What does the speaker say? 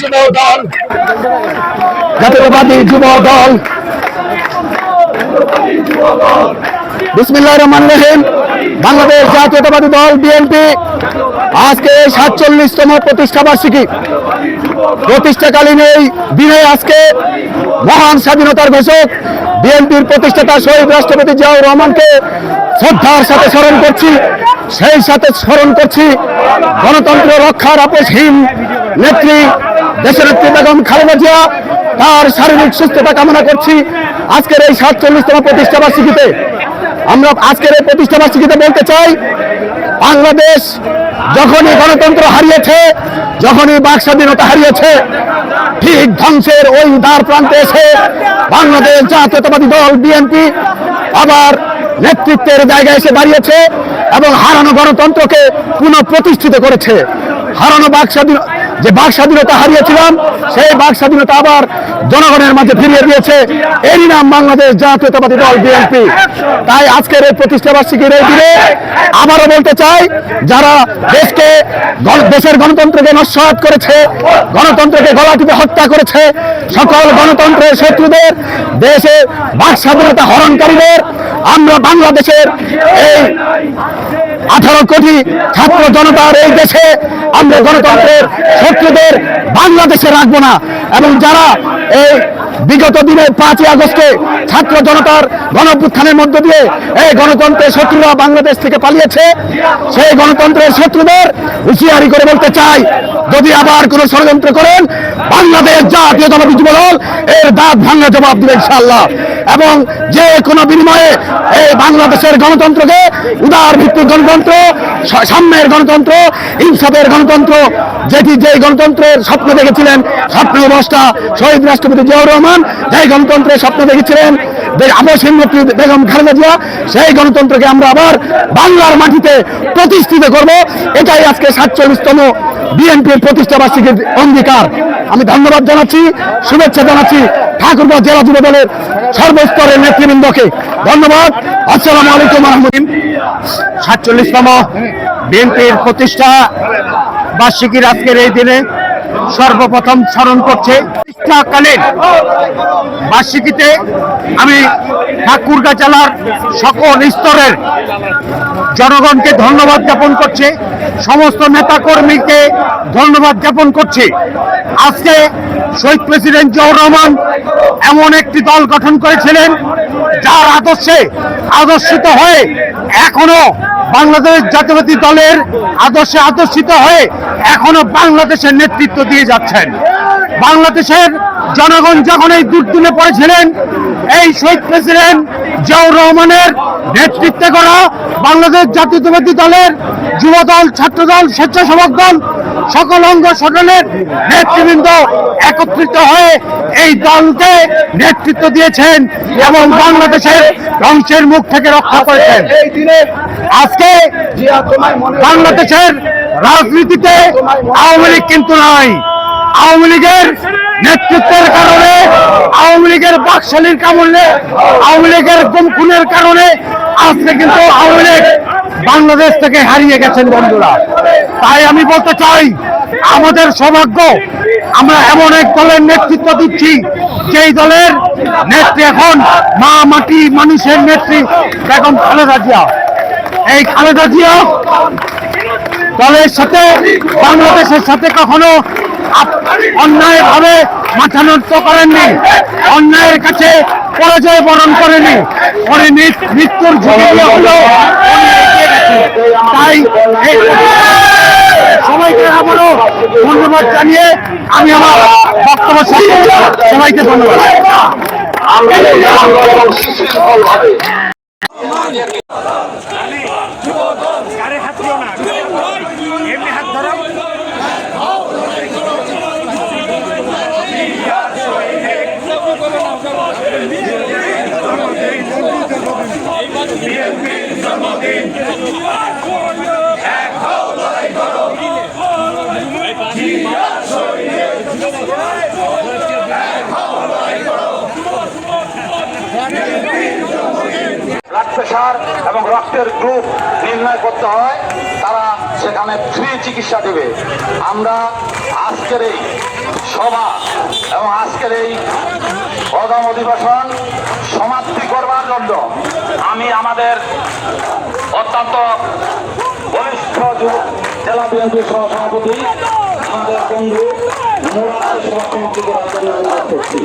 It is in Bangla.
যুব যুব দল বিসমিল্লাহ রহমান রহিম। বাংলাদেশ জাতীয়তাবাদী দল, বিএনপি, আজকে সাতচল্লিশতম প্রতিষ্ঠা বার্ষিকী। প্রতিষ্ঠাকালীন এই দিনে আজকে মহান স্বাধীনতার ঘোষক, বিএনপির প্রতিষ্ঠাতা শহীদ রাষ্ট্রপতি জিয়াউর রহমানকে শ্রদ্ধার সাথে স্মরণ করছি। সেই সাথে স্মরণ করছি গণতন্ত্র রক্ষার আপসহীন নেত্রী দেশনেত্রী বেগম খালেদা জিয়া তার শারীরিক সুস্থতা কামনা করছি। আজকের এই সাতচল্লিশতম প্রতিষ্ঠা বার্ষিকীতে আমরা আজকের এই প্রতিষ্ঠা বার্ষিকীতে বলতে চাই, বাংলাদেশ যখনই গণতন্ত্র হারিয়েছে, যখনই বাক স্বাধীনতা হারিয়েছে, ঠিক ধ্বংসের ওই দ্বার প্রান্তে এসে বাংলাদেশ জাতীয়তাবাদী দল, বিএনপি আবার নেতৃত্বের জায়গায় এসে দাঁড়িয়েছে এবং হারানো গণতন্ত্রকে পুনঃপ্রতিষ্ঠিত করেছে। হারানো বাক স্বাধীন যে বাক স্বাধীনতা হারিয়েছিলাম, সেই বাক স্বাধীনতা আবার জনগণের মাঝে ফিরিয়ে দিয়েছে। এরই নাম বাংলাদেশ জাতীয়তাবাদী দল, বিএনপি। তাই আজকের এই প্রতিষ্ঠা বার্ষিকীর এই দিনে আবারও বলতে চাই, যারা দেশকে দেশের গণতন্ত্রকে নস্বাত করেছে, গণতন্ত্রকে গলা টিপে হত্যা করেছে, সকল গণতন্ত্রের শত্রুদের, দেশে বাক স্বাধীনতা হরণকারীদের, আমরা বাংলাদেশের এই আঠারো কোটি ছাত্র জনতার এই দেশে আমরা গণতন্ত্রের শত্রুদের বাংলাদেশে রাখব না। এবং যারা এই বিগত দিনের পাঁচই আগস্টে ছাত্র জনতার গণপুত্থানের মধ্য দিয়ে এই গণতন্ত্রের শত্রুরা বাংলাদেশ থেকে পালিয়েছে, সেই গণতন্ত্রের শত্রুদের হুঁশিয়ারি করে বলতে চাই, যদি আবার কোনো ষড়যন্ত্র করেন, বাংলাদেশ জাতীয় যুব দল এর দাঁত ভাঙা জবাব দেবে ইনশাল্লাহ এবং যে কোনো বিনিময়ে এই বাংলাদেশের গণতন্ত্রকে উদার ভিত্তিক গণতন্ত্র সাম্যের গণতন্ত্র ইনসাফের গণতন্ত্র, যেটি যে গণতন্ত্রের স্বপ্ন দেখেছিলেন স্বপ্ন অবস্থা শহীদ রাষ্ট্রপতি জিয়াউর রহমান, যেই গণতন্ত্রের স্বপ্ন দেখেছিলেন আবশ্যিক নেত্রী বেগম খালেদা জিয়া, সেই গণতন্ত্রকে আমরা আবার বাংলার মাটিতে প্রতিষ্ঠিত করব। এটাই আজকে সাতচল্লিশতম বিএনপির প্রতিষ্ঠাবার্ষিকীর অঙ্গীকার। আমি ধন্যবাদ জানাচ্ছি, শুভেচ্ছা জানাচ্ছি ঠাকুরগাঁও জেলা যুব দলের সর্বস্তরের নেতৃবৃন্দকে। ধন্যবাদ। আসসালামু আলাইকুম আহমদিন সাতচল্লিশতম বিএনপির প্রতিষ্ঠা বার্ষিকীর আজকের এই দিনে সর্বপ্রথম স্মরণ করছে প্রতিষ্ঠাকালীন বার্ষিকীতে আমি ঠাকুরগাঁ জেলার সকল স্তরের জনগণকে ধন্যবাদ জ্ঞাপন করছে, সমস্ত নেতাকর্মীকে ধন্যবাদ জ্ঞাপন করছে। আজকে শহীদ প্রেসিডেন্ট জিয়াউর রহমান এমন একটি দল গঠন করেছিলেন, যার আদর্শে আদর্শিত হয়ে এখনও বাংলাদেশ জাতীয়বাদী দলের আদর্শে আদর্শিত হয়ে এখনও বাংলাদেশের নেতৃত্ব দিয়ে যাচ্ছেন। বাংলাদেশের জনগণ যখন এই দুর্দিনে পড়েছিলেন, এই শহীদ প্রেসিডেন্ট জিয়াউর রহমানের নেতৃত্বে করা বাংলাদেশ জাতীয়তাবাদী দলের যুব যুবদল, ছাত্রদল, স্বেচ্ছাসেবক দল সকল অঙ্গ সকলের নেতৃবৃন্দ একত্রিত হয়ে এই দলকে নেতৃত্ব দিয়েছেন এবং বাংলাদেশের ধ্বংসের মুখ থেকে রক্ষা করেছেন। আজকে বাংলাদেশের রাজনীতিতে আওয়ামী লীগ কিন্তু নাই। আওয়ামী লীগের নেতৃত্বের কারণে, আওয়ামী লীগের বাকশালীর কারণে, আওয়ামী লীগের গুমখুনের কারণে আজকে কিন্তু আওয়ামী লীগ বাংলাদেশ থেকে হারিয়ে গেছেন বন্ধুরা। তাই আমি বলতে চাই, আমাদের সৌভাগ্য, আমরা এমন এক দলের নেতৃত্ব দিচ্ছি, যেই দলের নেত্রী এখন মা মাটি মানুষের নেত্রী বেগম খালেদা জিয়া। এই খালেদা জিয়া দলের সাথে, বাংলাদেশের সাথে কখনো অন্যায় ভাবে মাথা নত করেননি, অন্যায়ের কাছে পরাজয় বরণ করেনি মৃত্যুর ঝুঁকি নিয়ে তাই সবাইকে আবারও ধন্যবাদ জানিয়ে আমি আমার বক্তব্য সবাইকে ধন্যবাদ। গাড়ি ব্লাড প্রেশার এবং রক্তের গ্রুপ নির্ণয় করতে হয়, তারা সেখানে ফ্রি চিকিৎসা দেবে। আমরা আজকের এই সভা এবং আজকের এই প্রথম অধিবেশন সমাপ্তি করবার জন্য আমি আমাদের অত্যন্ত বলিষ্ঠ জেলা বিএনপির সহসভাপতি, আমাদের বন্ধু করছি